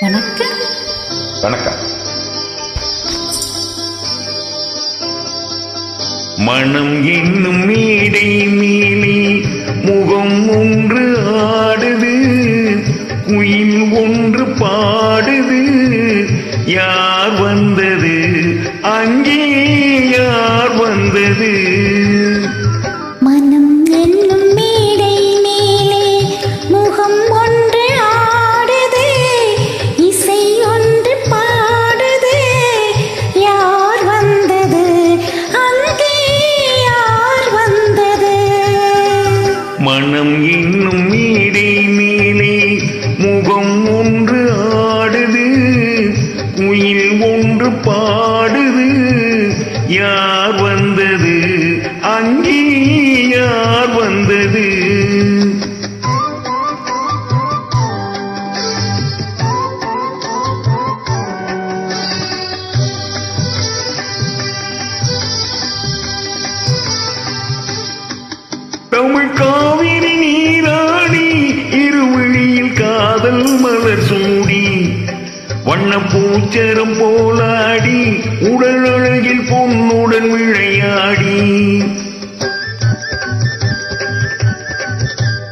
வணக்கம் வணக்கம். மனம் என்னும் மேடை மேலே முகம் ஒன்று ஆடுது குயில் ஒன்று பாடுது. யார் வந்தது? அங்கே யார் வந்தது? மனம் இன்னும் மேடை மேலே முகம் ஒன்று ஆடுது குயில் ஒன்று பாடுது. யார் வந்தது? அங்கே யார் வந்தது? தமிழ்கா மலர் சூடி. வண்ண பூச்சரம் போலாடி உடல் அழகில் பொன்னுடன் விளையாடி.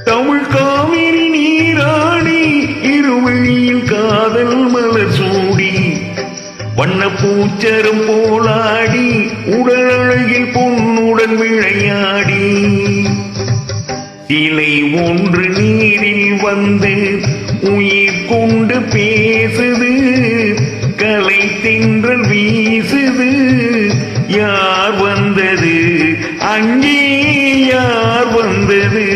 தமிழ் காவிரி நீராடி இருவழியில் காதல் மலர் சூடி. வண்ண பூச்சரம் போலாடி உடல் அழகில் பொன்னுடன் விளையாடி. சிலை ஒன்று நீரில் வந்து உயிர் கொண்டு பேசுது கலை தின்றல் வீசுது. யார் வந்தது? அங்கே யார் வந்தது?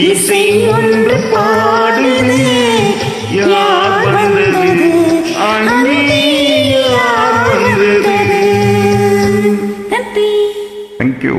இசை ஒன்று பாடுது யார் வந்தது? அன்பே யார் வந்தது? தேங்க்யூ